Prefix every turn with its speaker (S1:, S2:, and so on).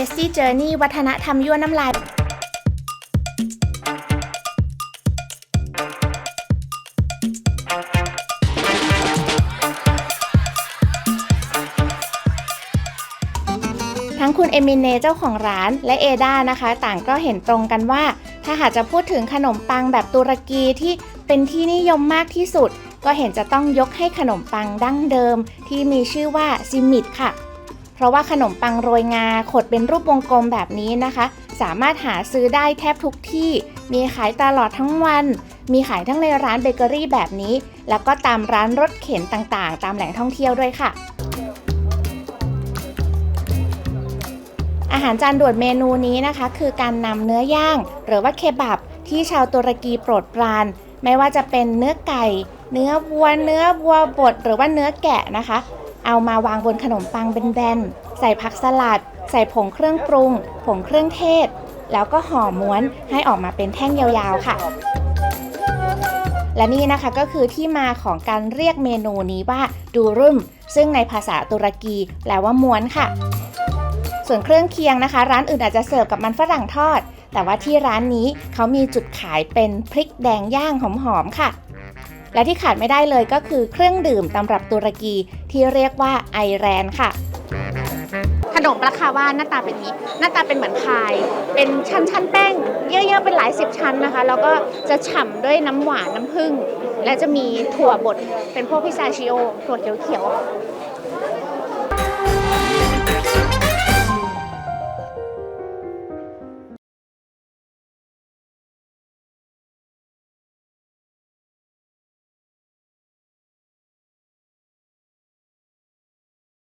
S1: Tasty Journey วัฒนธรรมยั่วน้ำลาย ทั้งคุณเอมินเนเจ้าของร้านและเอดานะคะ ต่างก็เห็นตรงกันว่า ถ้าหากจะพูดถึงขนมปังแบบตุรกีที่เป็นที่นิยมมากที่สุด ก็เห็นจะต้องยกให้ขนมปังดั้งเดิม ที่มีชื่อว่าซิมิดค่ะ เพราะว่าขนมปังโรยงาขดเป็นรูปวงกลมแบบนี้นะคะ สามารถหาซื้อได้แทบทุกที่ มีขายตลอดทั้งวัน มีขายทั้งในร้านเบเกอรี่แบบนี้ แล้วก็ตามร้านรถเข็นต่างๆ ตามแหล่งท่องเที่ยวด้วยค่ะ อาหารจานด่วนเมนูนี้นะคะ คือการนำเนื้อย่าง หรือว่าเคบับที่ชาวตุรกีโปรดปราน ไม่ว่าจะเป็นเนื้อไก่ เนื้อวัว เนื้อวัวบดหรือว่าเนื้อแกะนะคะ เอามาวางบนขนมปังเป็นแบนๆใส่ผักสลัด ใส่ผงเครื่องปรุง ผงเครื่องเทศ แล้วก็ห่อม้วนให้ออกมาเป็นแท่งยาวๆค่ะ และนี่นะคะก็คือที่มาของการเรียกเมนูนี้ว่าดูรุมซึ่งในภาษาตุรกีแปลว่าม้วนค่ะ ส่วนเครื่องเคียงนะคะ ร้านอื่นอาจจะเสิร์ฟกับมันฝรั่งทอด แต่ว่าที่ร้านนี้เขามีจุดขายเป็นพริกแดงย่างหอมๆค่ะ และที่ขาดไม่ได้เลยก็คือเครื่องดื่มตำรับตุรกีที่เรียกว่าไอแรนค่ะขนมปลาคาว่าหน้าตาเป็นนี้ หน้าตาเป็นเหมือนพาย เป็นชั้นชั้นแป้งเยอะๆเป็นหลายสิบชั้นนะคะ แล้วก็จะฉ่ำด้วยน้ำหวานน้ำผึ้งและจะมีถั่วบดเป็นพวกพิซาชิโอถั่วเขียวๆ